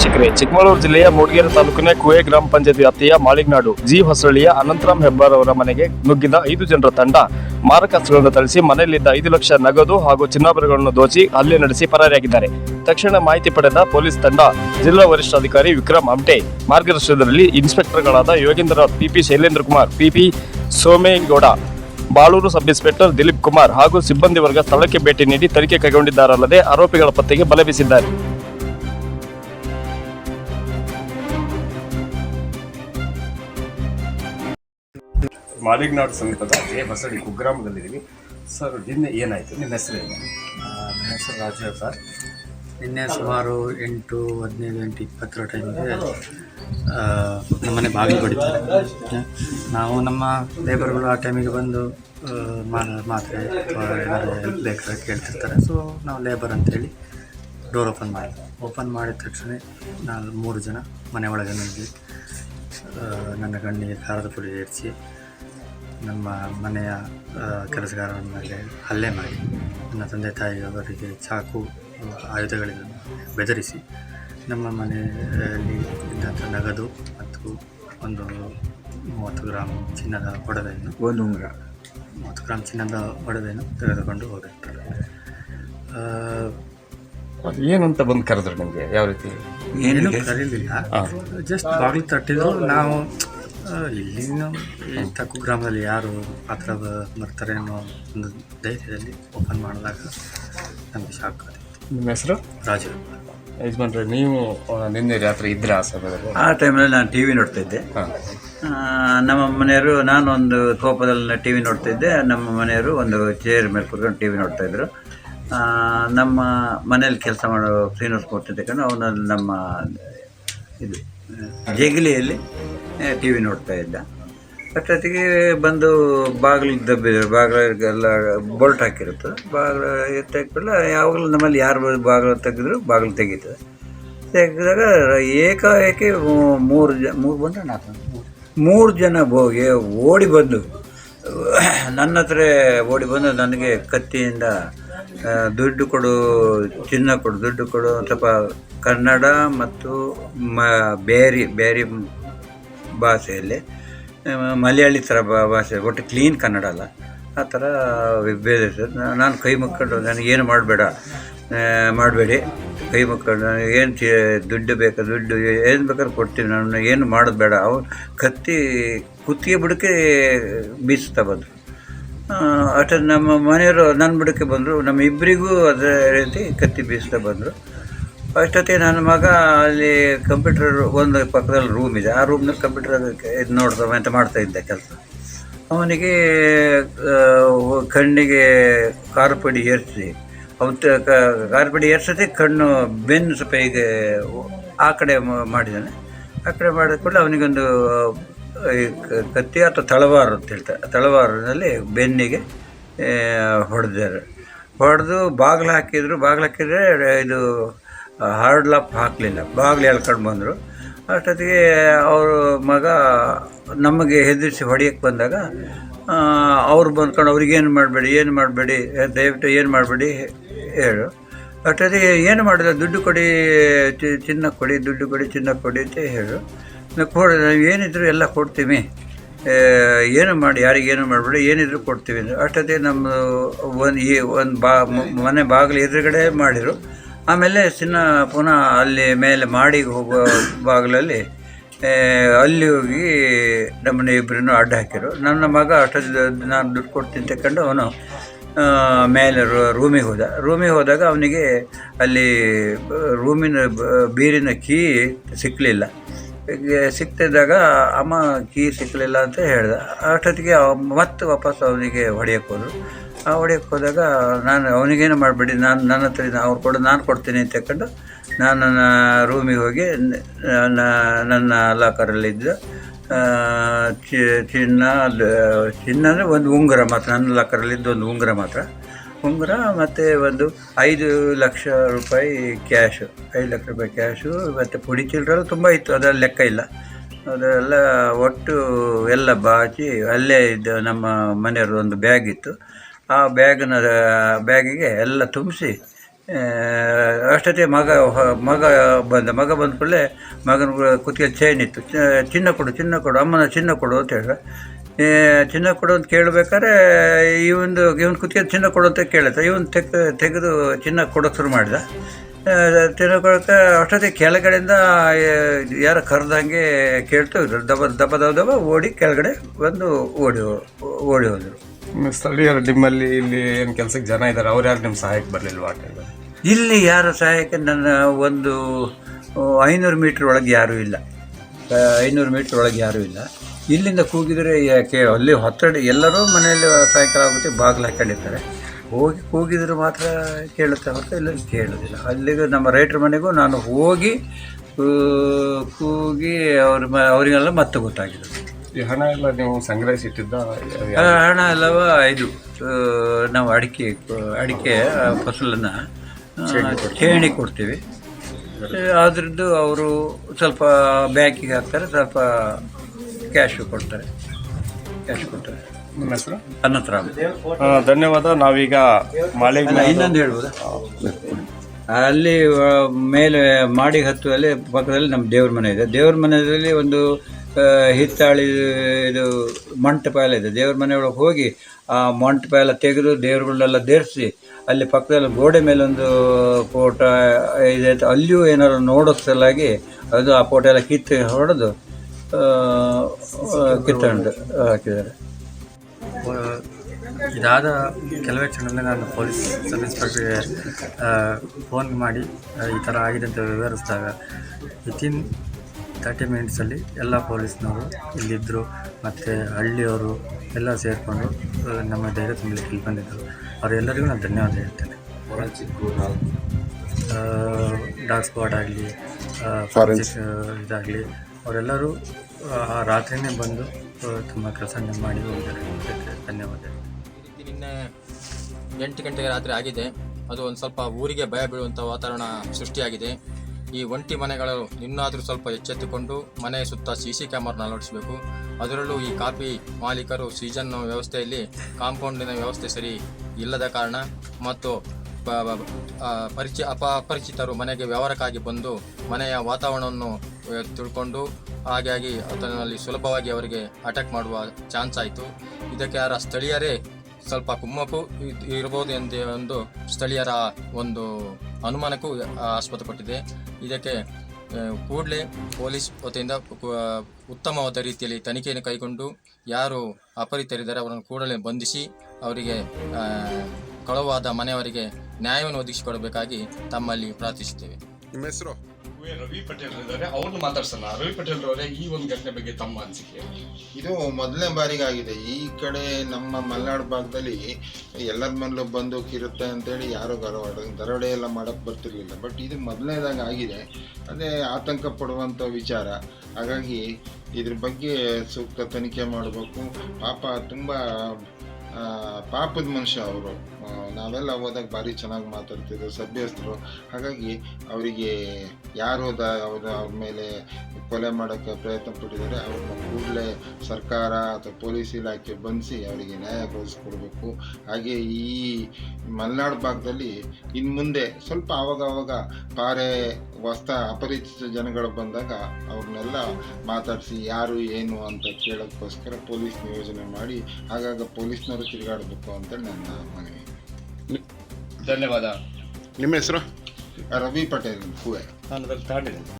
ವೀಕ್ಷಕರೇ ಚಿಕ್ಕಮಗಳೂರು ಜಿಲ್ಲೆಯ ಮೂಡಿಗೆರೆ ತಾಲೂಕಿನ ಕುವೆ ಗ್ರಾಮ ಪಂಚಾಯತ್ ವ್ಯಾಪ್ತಿಯ ಮಾಳಿಗ್ನಾಡು ಜಿ ಹೊಸಳ್ಳಿಯ ಅನಂತರಾಮ್ ಹೆಬ್ಬಾರ್ ಅವರ ಮನೆಗೆ ನುಗ್ಗಿದ ಐದು ಜನರ ತಂಡ ಮಾರಕಾಸ್ತ್ರಗಳನ್ನು ಥಳಿಸಿ ಮನೆಯಲ್ಲಿದ್ದ ಐದು ಲಕ್ಷ ನಗದು ಹಾಗೂ ಚಿನ್ನಾಭರಣಗಳನ್ನು ದೋಚಿ ಹಲ್ಲೆ ನಡೆಸಿ ಪರಾರಿಯಾಗಿದ್ದಾರೆ. ತಕ್ಷಣ ಮಾಹಿತಿ ಪಡೆದ ಪೊಲೀಸ್ ತಂಡ ಜಿಲ್ಲಾ ವರಿಷ್ಠಾಧಿಕಾರಿ ವಿಕ್ರಮ್ ಆಮ್ಟೆ ಮಾರ್ಗದರ್ಶನದಲ್ಲಿ ಇನ್ಸ್ಪೆಕ್ಟರ್ಗಳಾದ Yogendra PP Shailendra Kumar, PP Somegowda, Baluru sub inspector Dilip Kumar ಹಾಗೂ ಸಿಬ್ಬಂದಿ ವರ್ಗ ಸ್ಥಳಕ್ಕೆ ಭೇಟಿ ನೀಡಿ ತನಿಖೆ ಕೈಗೊಂಡಿದ್ದಾರಲ್ಲದೆ ಆರೋಪಿಗಳ ಪತ್ತೆಗೆ ಬಲೆ ಬೀಸಿದ್ದಾರೆ. ಮಾಲಿಗ್ನಾಡು ಸಮೀಪದ ಜೆ ಬಸಡಿ ಕುಗ್ರಾಮದಲ್ಲಿದ್ದೀವಿ. ಸರ್ ನಿನ್ನೆ ಏನಾಯಿತು? ನಿಮ್ಮ ಹೆಸರು ಏನು? ನನ್ನ ಹೆಸರು ರಾಜು ಸರ್. ನಿನ್ನೆ ಸುಮಾರು ಎಂಟು ಹದಿನೈದು ಎಂಟು ಇಪ್ಪತ್ತರ ಟೈಮಿಗೆ ನಮ್ಮನೆ ಬಾಗಿಲು ಬಡಿತಾರೆ. ನಾವು ನಮ್ಮ ಲೇಬರ್ಗಳು ಆ ಟೈಮಿಗೆ ಬಂದು ಮಾತ್ರೆ ಏನಾದ್ರು ಬೇಕಾದ್ರೆ ಕೇಳ್ತಿರ್ತಾರೆ. ಸೊ ನಾವು ಲೇಬರ್ ಅಂತೇಳಿ ಡೋರ್ ಓಪನ್ ಮಾಡಿದ್ವಿ. ಓಪನ್ ಮಾಡಿದ ತಕ್ಷಣ ನಾನು ಮೂರು ಜನ ಮನೆ ಒಳಗೆ ನುಗ್ಗಿ ಆ, ನನ್ನ ಗಣ್ಣಿಗೆ ಖಾರದ ಪುಡಿ ಏರಿಸಿ ನಮ್ಮ ಮನೆಯ ಕೆಲಸಗಾರರ ಮೇಲೆ ಹಲ್ಲೆ ಮಾಡಿ ನನ್ನ ತಂದೆ ತಾಯಿಯವರಿಗೆ ಚಾಕು ಆಯುಧಗಳಿಂದ ಬೆದರಿಸಿ ನಮ್ಮ ಮನೆಯಲ್ಲಿ ಇದ್ದಂಥ ನಗದು ಮತ್ತು ಒಂದು ಮೂವತ್ತು ಗ್ರಾಮ್ ಚಿನ್ನದ ಒಡವೆಯನ್ನು ಒಂದು ಉಂಗುರ. ಮೂವತ್ತು ಗ್ರಾಮ್ ಚಿನ್ನದ ಒಡವೆಯನ್ನು ತೆಗೆದುಕೊಂಡು ಹೋಗಿರ್ತಾರೆ. ಏನು ಅಂತ ಏನಂತ ಬಂದು ಕರೆದ್ರು ನಿಮಗೆ? ಯಾವ ರೀತಿ? ಏನೇನು ಕರೀಲಿಲ್ಲ. ಜಸ್ಟ್ ಬಾಗಿಲು ತಟ್ಟಿದ್ರು. ನಾವು ಇಲ್ಲಿನ ಈ ತಕ್ಕು ಗ್ರಾಮದಲ್ಲಿ ಯಾರು ಪಾತ್ರ ಬರ್ತಾರೆ ಅನ್ನೋ ಒಂದು ಧೈರ್ಯದಲ್ಲಿ ಓಪನ್ ಮಾಡಿದಾಗ ನಮಗೆ ಶಾಕ್ ಆಯಿತು ನಿಮ್ಮ ಹೆಸರು? ರಾಜು. ಯಜಮಾನ್ರೆ ನೀವು ಆ, ನಿನ್ನೆ ರಾತ್ರಿ ಇದ್ರೆ ಆ ಸಮಯದಲ್ಲಿ? ಆ ಟೈಮಲ್ಲಿ ನಾನು ಟಿ ವಿ ನೋಡ್ತಾ ಇದ್ದೆ. ಹಾಂ. ಆ, ನಮ್ಮ ಮನೆಯವರು ನಾನೊಂದು ಕೋಪದಲ್ಲಿ ಟಿ ವಿ ನೋಡ್ತಾ ಇದ್ದೆ. ನಮ್ಮ ಮನೆಯವರು ಒಂದು ಚೇರ್ ಮೇಲೆ ಕೂತ್ಕೊಂಡು ಟಿ ವಿ ನೋಡ್ತಾ ಇದ್ರು. ನಮ್ಮ ಮನೇಲಿ ಕೆಲಸ ಮಾಡೋ ಕ್ಲೀನರ್ಸ್ ಕೊಡ್ತಿದ್ದೆ ಕಣ ಅವನಲ್ಲಿ ನಮ್ಮ ಇದು ಆ, ಜಗಿಲಿಯಲ್ಲಿ ಟಿ ವಿ ನೋಡ್ತಾ ಇದ್ದ. ಅಷ್ಟೊತ್ತಿಗೆ ಬಂದು ಬಾಗಿಲು ದಬ್ಬಿದ್ರು ಬಾಗಿಲಿಗೆಲ್ಲ ಬೋಲ್ಟ್ ಹಾಕಿರುತ್ತೆ. ಬಾಗಿಲು ತೆಗ್ದಲ್ಲ ಯಾವಾಗಲೂ ನಮ್ಮಲ್ಲಿ ಯಾರು ಬಾಗಿಲು ತೆಗೆದ್ರು ಬಾಗಿಲು ತೆಗೀತದೆ. ತೆಗೆದಾಗ ಏಕಾಏಕಿ ಮೂರು ಜ, ಮೂರು ಬಂದ್ರೆ ನಾಲ್ಕು ಮೂರು ಜನ ಹೋಗಿ ಓಡಿ ಬಂದು, ನನ್ನ ಹತ್ರ ಓಡಿ ಬಂದು ನನಗೆ ಕತ್ತಿಯಿಂದ ದುಡ್ಡು ಕೊಡು, ಚಿನ್ನ ಕೊಡು, ದುಡ್ಡು ಕೊಡು, ಸ್ವಲ್ಪ ಕನ್ನಡ ಮತ್ತು ಮ, ಬೇರಿ, ಬೇರೆ ಭಾಷೆಯಲ್ಲಿ ಮಲಯಾಳಿ ಥರ ಭಾಷೆ, ಒಟ್ಟು ಕ್ಲೀನ್ ಕನ್ನಡ ಅಲ್ಲ. ಆ ಥರ ವಿಭೇದ ನಾನು ಕೈ ಮುಕ್ಕೊಂಡು ನನಗೇನು ಮಾಡಬೇಡ ಮಾಡಬೇಡಿ. ಕೈ ಮುಕ್ಕೊಂಡು ನನಗೆ ಏನು ದುಡ್ಡು ಬೇಕಾ, ದುಡ್ಡು ಏನು ಬೇಕಾದ್ರೂ ಕೊಡ್ತೀನಿ ನಾನು ಏನು ಮಾಡೋದು ಬೇಡ. ಅವ್ರು ಕತ್ತಿ ಕುತ್ತಿಗೆ ಬುಡಕ್ಕೆ ಬೀಸ್ತಾ ಬಂದರು. ಅಷ್ಟೇ ನಮ್ಮ ಮನೆಯವರು ನನ್ನ ಬಿಡಕ್ಕೆ ಬಂದರು, ನಮ್ಮ ಇಬ್ಬರಿಗೂ ಅದೇ ರೀತಿ ಕತ್ತಿ ಬೀಸ್ತಾ ಬಂದರು. ಅಷ್ಟೊತ್ತಿಗೆ ನನ್ನ ಮಗ ಅಲ್ಲಿ ಕಂಪ್ಯೂಟರ್ ಒಂದು ಪಕ್ಕದಲ್ಲಿ ರೂಮ್ ಇದೆ. ಆ ರೂಮ್ನಲ್ಲಿ ಕಂಪ್ಯೂಟರ್ ಇದು ನೋಡ್ತಾ ಅಂತ ಮಾಡ್ತಾ ಇದ್ದೆ ಕೆಲಸ. ಅವನಿಗೆ ಕಣ್ಣಿಗೆ ಕಾರ್ಪಡಿ ಏರಿಸಿ. ಅವನು ಕಾರ್ಪಡಿ ಏರ್ಸತಿ ಕಣ್ಣು ಬೆನ್ನು ಸ್ವಲ್ಪ ಹೀಗೆ ಆ ಕಡೆ ಮಾಡಿದ್ದಾನೆ. ಆ ಕಡೆ ಮಾಡಿದ ಕೂಡ ಅವನಿಗೊಂದು ಕತ್ತಿ ಅಥವಾ ತಳವಾರು ಅಂತ ಹೇಳ್ತಾರೆ. ತಳವಾರದಲ್ಲಿ ಬೆನ್ನಿಗೆ ಹೊಡೆದಾರೆ ಹೊಡೆದು ಬಾಗಿಲು ಹಾಕಿದ್ರು. ಬಾಗಿಲು ಹಾಕಿದ್ರೆ ಇದು ಹಾರ್ಡ್ ಲಾಪ್ ಹಾಕಲಿಲ್ಲ. ಬಾಗಿಲು ಎಳ್ಕೊಂಡು ಬಂದರು. ಅಷ್ಟೊತ್ತಿಗೆ ಅವರು ಮಗ ನಮಗೆ ಹೆದರಿಸಿ ಹೊಡೆಯಕ್ಕೆ ಬಂದಾಗ ಅವ್ರು ಬಂದ್ಕೊಂಡು ಅವ್ರಿಗೇನು ಮಾಡಬೇಡಿ, ಏನು ಮಾಡಬೇಡಿ ದಯವಿಟ್ಟು ಏನು ಮಾಡಬೇಡಿ ಹೇಳು. ಅಷ್ಟೊತ್ತಿಗೆ ಏನು ಮಾಡಿದ್ರೆ ದುಡ್ಡು ಕೊಡಿ ಚಿನ್ನ ಕೊಡಿ, ದುಡ್ಡು ಕೊಡಿ, ಚಿನ್ನ ಕೊಡಿ ಅಂತ ಹೇಳು. ಕೊಡ ಏನಿದ್ರು ಎಲ್ಲ ಕೊಡ್ತೀವಿ. ಏನು ಮಾಡಿ ಯಾರಿಗೇನು ಮಾಡಬೇಡಿ, ಏನಿದ್ರು ಕೊಡ್ತೀವಿ. ಅಷ್ಟೊತ್ತಿಗೆ ನಮ್ಮ ಒಂದು ಈ ಒಂದು ಬಾ, ಮನೆ ಬಾಗಿಲು ಎದುರುಗಡೆ ಮಾಡಿದರು. ಆಮೇಲೆ ಚಿನ್ನ ಪುನಃ ಅಲ್ಲಿ ಮೇಲೆ ಮಾಡಿಗೆ ಹೋಗುವ ಬಾಗಿಲಲ್ಲಿ ಅಲ್ಲಿ ಹೋಗಿ ನಮ್ಮನ್ನ ಇಬ್ಬರನ್ನು ಅಡ್ಡ ಹಾಕಿರು ನನ್ನ ಮಗ ಅಷ್ಟೊಂದು ನಾನು ದುಡ್ಡು ಕೊಡ್ತೀನಿ ತಗೊಂಡು ಅವನು ಮೇಲೆ ರೂಮಿಗೆ ಹೋದ. ರೂಮಿಗೆ ಹೋದಾಗ ಅವನಿಗೆ ಅಲ್ಲಿ ರೂಮಿನ ಬೀರಿನ ಕೀ ಸಿಕ್ಕಲಿಲ್ಲ ಸಿಕ್ತಿದ್ದಾಗ, ಅಮ್ಮ, ಕೀ ಸಿಕ್ಕಲಿಲ್ಲ ಅಂತ ಹೇಳ್ದ. ಅಷ್ಟೊತ್ತಿಗೆ ಮತ್ತೆ ವಾಪಸ್ ಅವನಿಗೆ ಹೊಡೆಯಕ್ಕೆ ಹೋದರು. ಆ ಹೊಡೆಯಕ್ಕೆ ಹೋದಾಗ ನಾನು ಅವನಿಗೇನು ಮಾಡಬೇಡಿ, ನಾನು ನನ್ನ ಹತ್ರ ಅವ್ರು ಕೊಡು, ನಾನು ಕೊಡ್ತೀನಿ ಅಂತ ತಗೊಂಡು ನಾನು ನನ್ನ ರೂಮಿಗೆ ಹೋಗಿ ನನ್ನ- ನನ್ನ ಲಾಕರಲ್ಲಿದ್ದ ಚಿನ್ನ ಚಿನ್ನ ಅಂದರೆ ಒಂದು ಉಂಗುರ ಮಾತ್ರ, ನನ್ನ ಲಾಕರಲ್ಲಿದ್ದ ಒಂದು ಉಂಗುರ ಮಾತ್ರ. ಉಂಗುರ ಮತ್ತು ಒಂದು ಐದು ಲಕ್ಷ ರೂಪಾಯಿ ಕ್ಯಾಶು ಐದು ಲಕ್ಷ ರೂಪಾಯಿ ಕ್ಯಾಶು ಮತ್ತು ಪುಡಿ ಚಿಲ್ಲರೆ ತುಂಬ ಇತ್ತು ಅದರ ಲೆಕ್ಕ ಇಲ್ಲ. ಅದೆಲ್ಲ ಒಟ್ಟು ಎಲ್ಲ ಬಾಚಿ ಅಲ್ಲೇ ಇದ್ದ ನಮ್ಮ ಮನೆಯವ್ರದ್ದು ಒಂದು ಬ್ಯಾಗ್ ಇತ್ತು. ಆ ಬ್ಯಾಗ್ನ, ಬ್ಯಾಗಿಗೆ ಎಲ್ಲ ತುಂಬಿಸಿ ಅಷ್ಟೊತ್ತಿಗೆ ಮಗ ಮಗ ಬಂದ ಮಗ ಬಂದ ಕೂಡಲೇ ಮಗನ ಕುತ್ತಿಗೆ ಚೈನ್ ಇತ್ತು. ಚಿನ್ನ ಕೊಡು ಚಿನ್ನ ಕೊಡು, ಅಮ್ಮನ ಚಿನ್ನ ಕೊಡು ಅಂತ ಹೇಳಿದ್ರೆ ಚಿನ್ನ ಕೊಡು ಅಂತ ಕೇಳಬೇಕಾದ್ರೆ ಇವೊಂದು ಇವನ್ ಕುತ್ತಿಗೆ ಚಿನ್ನ ಕೊಡು ಅಂತ ಕೇಳುತ್ತೆ ಇವನು ತೆಗ್ ತೆಗೆದು ಚಿನ್ನ ಕೊಡೋಕೆ ಶುರು ಮಾಡಿದ. ಚಿನ್ನ ಕೊಡೋಕೆ ಅಷ್ಟೊತ್ತಿಗೆ ಕೆಳಗಡೆಯಿಂದ ಯಾರು ಕರೆದಂಗೆ ಕೇಳ್ತಾ. ದಬ ದಬ ದಬ ದಬ, ಓಡಿ ಕೆಳಗಡೆ ಬಂದು ಓಡಿ ಓಡಿ ಹೋದರು. ಸ್ಥಳೀಯರು ನಿಮ್ಮಲ್ಲಿ ಇಲ್ಲಿ ಏನು ಕೆಲಸಕ್ಕೆ ಜನ ಇದ್ದಾರೆ ಅವ್ರು ಯಾರು ನಿಮ್ಮ ಸಹಾಯಕ್ಕೆ ಆ ಟೈಮಲ್ಲಿ? ಇಲ್ಲಿ ಯಾರ ಸಹಾಯಕ್ಕೆ ನನ್ನ ಒಂದು ಐನೂರು ಮೀಟ್ರ್ ಒಳಗೆ ಯಾರೂ ಇಲ್ಲ. ಐನೂರು ಮೀಟ್ರ್ ಒಳಗೆ ಯಾರೂ ಇಲ್ಲ. ಇಲ್ಲಿಂದ ಕೂಗಿದರೆ ಯಾಕೆ ಅಲ್ಲಿ ಹೊತ್ತಡೆ, ಎಲ್ಲರೂ ಮನೆಯಲ್ಲಿ ಸಾಯಂಕಾಲ ಆಗುತ್ತೆ, ಬಾಗಿಲು ಹಾಕೊಂಡಿರ್ತಾರೆ. ಹೋಗಿ ಕೂಗಿದ್ರೆ ಮಾತ್ರ ಕೇಳುತ್ತೆ ಹೊರತು ಇಲ್ಲ ಕೇಳೋದಿಲ್ಲ. ಅಲ್ಲಿಗೆ ನಮ್ಮ ರೈತರ ಮನೆಗೂ ನಾನು ಹೋಗಿ ಕೂಗಿ ಅವ್ರ ಮ, ಅವರಿಗೆಲ್ಲ ಮತ್ತೆ ಗೊತ್ತಾಗಿದೆ. ಈ ಹಣ ಎಲ್ಲ ನೀವು ಸಂಗ್ರಹಿಸಿಟ್ಟಿದ್ದ ಹಣ ಎಲ್ಲವ ಇದು ನಾವು ಅಡಿಕೆ ಅಡಿಕೆ ಫಸಲನ್ನ ಚೇಣಿ ಕೊಡ್ತೀವಿ. ಅದರದ್ದು ಅವರು ಸ್ವಲ್ಪ ಬ್ಯಾಂಕಿಗೆ ಹಾಕ್ತಾರೆ ಸ್ವಲ್ಪ ಕ್ಯಾಶು ಕೊಡ್ತಾರೆ. ಕ್ಯಾಶ್ ಕೊಡ್ತಾರೆ. ನಿಮ್ಮ ಹೆಸರು? ಅನ್ನತ್ರಾಮ್ ಧನ್ಯವಾದ. ನಾವೀಗ ಮಳೆ ಅಲ್ಲ ಇನ್ನೊಂದು ಹೇಳ್ಬೋದಾ? ಅಲ್ಲಿ ಮೇಲೆ ಮಾಡಿ ಹತ್ತುವಲ್ಲಿ ಪಕ್ಕದಲ್ಲಿ ನಮ್ಮ ದೇವ್ರ ಮನೆ ಇದೆ. ದೇವ್ರ ಮನೆಯಲ್ಲಿ ಒಂದು ಹಿತ್ತಾಳಿ, ಇದು ಮಂಟಪ ಎಲ್ಲ ಇದೆ. ದೇವ್ರ ಮನೆಯೊಳಗೆ ಹೋಗಿ ಆ ಮಂಟಪ ಎಲ್ಲ ತೆಗೆದು ದೇವ್ರುಗಳನ್ನೆಲ್ಲ ದೇರಿಸಿ ಅಲ್ಲಿ ಪಕ್ಕದಲ್ಲಿ ಗೋಡೆ ಮೇಲೆ ಒಂದು ಫೋಟೋ ಇದೆ ಅಲ್ಲಿಯೂ ಏನಾದ್ರು ನೋಡೋ ಸಲಾಗಿ ಅದು ಆ ಫೋಟೋ ಎಲ್ಲ ಕಿತ್ತು ಹೊಡೆದು ಕಿತ್ತಂಡು, ಹಾಕಿದ್ದಾರೆ. ಇದಾದ ಕೆಲವೇ ಕ್ಷಣದಲ್ಲಿ ನಾನು ಪೊಲೀಸ್ ಸಬ್ ಇನ್ಸ್ಪೆಕ್ಟರ್ಗೆ ಫೋನ್ ಮಾಡಿ ಈ ಥರ ಆಗಿದೆ ಅಂತ ವಿವರಿಸಿದಾಗ, ವಿತಿನ್ ತರ್ಟಿ ಮಿನಿಟ್ಸಲ್ಲಿ ಎಲ್ಲ ಪೊಲೀಸ್ನವರು ಇಲ್ಲಿದ್ದರು ಮತ್ತು ಹಳ್ಳಿಯವರು ಎಲ್ಲ ಸೇರಿಕೊಂಡು ನಮ್ಮ ಧೈರ್ಯ ತುಂಬಲಿಕ್ಕೆ ಇಲ್ಲಿ ಬಂದಿದ್ದರು. ಅವರೆಲ್ಲರಿಗೂ ನಾನು ಧನ್ಯವಾದ ಹೇಳ್ತೇನೆ. ಡಾಗ್ ಸ್ಕ್ವಾಡ್ ಆಗಲಿ ಇದಾಗಲಿ ಅವರೆಲ್ಲರೂ ಆ ರಾತ್ರಿನೇ ಬಂದು ತುಂಬ ಕೆಲಸ ಮಾಡಿ ಹೋಗಿದ್ದಾರೆ. ಧನ್ಯವಾದ ನಿನ್ನೆ ಎಂಟು ಗಂಟೆಗೆ ರಾತ್ರಿ ಆಗಿದೆ. ಅದು ಒಂದು ಸ್ವಲ್ಪ ಊರಿಗೆ ಭಯ ಬೀಳುವಂಥ ವಾತಾವರಣ ಸೃಷ್ಟಿಯಾಗಿದೆ. ಈ ಒಂಟಿ ಮನೆಗಳು ಇನ್ನಾದರೂ ಸ್ವಲ್ಪ ಎಚ್ಚೆತ್ತುಕೊಂಡು ಮನೆ ಸುತ್ತ ಸಿ ಸಿ ಕ್ಯಾಮರಾನ ಅಳವಡಿಸಬೇಕು. ಅದರಲ್ಲೂ ಈ ಕಾಫಿ ಮಾಲೀಕರು ಸೀಸನ್ ವ್ಯವಸ್ಥೆಯಲ್ಲಿ ಕಾಂಪೌಂಡಿನ ವ್ಯವಸ್ಥೆ ಸರಿ ಇಲ್ಲದ ಕಾರಣ ಮತ್ತು ಪರಿಚಿ ಅಪ ಅಪರಿಚಿತರು ಮನೆಗೆ ವ್ಯವಹಾರಕ್ಕಾಗಿ ಬಂದು ಮನೆಯ ವಾತಾವರಣವನ್ನು ತಿಳ್ಕೊಂಡು ಹಾಗಾಗಿ ಅದರಲ್ಲಿ ಸುಲಭವಾಗಿ ಅವರಿಗೆ ಅಟ್ಯಾಕ್ ಮಾಡುವ ಚಾನ್ಸ್ ಆಯಿತು. ಇದಕ್ಕೆ ಯಾರ ಸ್ಥಳೀಯರೇ ಸ್ವಲ್ಪ ಕುಮ್ಮಕ್ಕು ಇರಬಹುದು ಎಂದು ಒಂದು ಸ್ಥಳೀಯರ ಒಂದು ಅನುಮಾನಕ್ಕೂ ಆಸ್ಪದಪಟ್ಟಿದೆ ಇದಕ್ಕೆ ಕೂಡಲೇ ಪೊಲೀಸ್ ವತಿಯಿಂದ ಉತ್ತಮವಾದ ರೀತಿಯಲ್ಲಿ ತನಿಖೆಯನ್ನು ಕೈಗೊಂಡು ಯಾರು ಅಪರಿತರಿದ್ದಾರೆ ಅವರನ್ನು ಕೂಡಲೇ ಬಂಧಿಸಿ ಅವರಿಗೆ ಕಳವಾದ ಮನೆಯವರಿಗೆ ನ್ಯಾಯವನ್ನು ಒದಗಿಸಿಕೊಡಬೇಕಾಗಿ ತಮ್ಮಲ್ಲಿ ಪ್ರಾರ್ಥಿಸುತ್ತೇವೆ. ನಿಮ್ಮ ಹೆಸರು? ರವಿ ಪಟೇಲ್ ಇದ್ದಾರೆ. ಅವ್ರನ್ನ ಮಾತಾಡ್ಸೋಣ. ರವಿ ಪಟೇಲ್ ಅವರೇ ಈ ಒಂದು ಘಟನೆ ಬಗ್ಗೆ ತಮ್ಮ ಅನಿಸಿಕೆ ಇದು ಮೊದಲನೇ ಬಾರಿಗೆ ಆಗಿದೆ ಈ ಕಡೆ ನಮ್ಮ ಮಲೆನಾಡು ಭಾಗದಲ್ಲಿ ಎಲ್ಲರ ಮೇಲೂ ಬಂದು ಇರುತ್ತೆ ಅಂತೇಳಿ ಯಾರು ಗರವಾಡ ದರೋಡೆ ಎಲ್ಲ ಮಾಡಕ್ಕೆ ಬರ್ತಿರ್ಲಿಲ್ಲ. ಬಟ್ ಇದು ಮೊದಲನೇದಾಗಿ ಆಗಿದೆ. ಅದೇ ಆತಂಕ ಪಡುವಂಥ ವಿಚಾರ. ಹಾಗಾಗಿ ಇದ್ರ ಬಗ್ಗೆ ಸೂಕ್ತ ತನಿಖೆ ಮಾಡಬೇಕು. ಪಾಪ ತುಂಬ ಪಾಪದ ಮನುಷ್ಯ ಅವರು. ನಾವೆಲ್ಲ ಹೋದಾಗ ಭಾರಿ ಚೆನ್ನಾಗಿ ಮಾತಾಡ್ತಿದ್ರು, ಸಭ್ಯಸ್ಥರು. ಹಾಗಾಗಿ ಅವರಿಗೆ ಯಾರು ಹೋದ, ಅವ್ರ ಅವ್ರ ಮೇಲೆ ಕೊಲೆ ಮಾಡೋಕ್ಕೆ ಪ್ರಯತ್ನ ಪಟ್ಟಿದ್ದಾರೆ, ಅವ್ರನ್ನ ಕೂಡಲೇ ಸರ್ಕಾರ ಅಥವಾ ಪೊಲೀಸ್ ಇಲಾಖೆ ಬಂಧಿಸಿ ಅವರಿಗೆ ನ್ಯಾಯ ಕೊಡಿಸ್ಕೊಡ್ಬೇಕು. ಹಾಗೆ ಈ ಮಲೆನಾಡು ಭಾಗದಲ್ಲಿ ಇನ್ನು ಮುಂದೆ ಸ್ವಲ್ಪ ಆವಾಗ ಆವಾಗ ಪಾರೆ ವಸ್ತ ಅಪರಿಚಿತ ಜನಗಳು ಬಂದಾಗ ಅವ್ರನ್ನೆಲ್ಲ ಮಾತಾಡಿಸಿ ಯಾರು ಏನು ಅಂತ ಕೇಳೋಕ್ಕೋಸ್ಕರ ಪೊಲೀಸ್ ನಿಯೋಜನೆ ಮಾಡಿ, ಆಗಾಗ ಪೊಲೀಸ್ನವರು ತಿರುಗಾಡಬೇಕು ಅಂತ ನನ್ನ ಮನವಿ. ಧನ್ಯವಾದ. ನಿಮ್ಮ ಹೆಸರು? ರವಿ ಪಟೇಲ್ ಹೂವೆ. ನಾನು ಅದ್ರಲ್ಲಿ ತಾಂಡಿದ್ದೀನಿ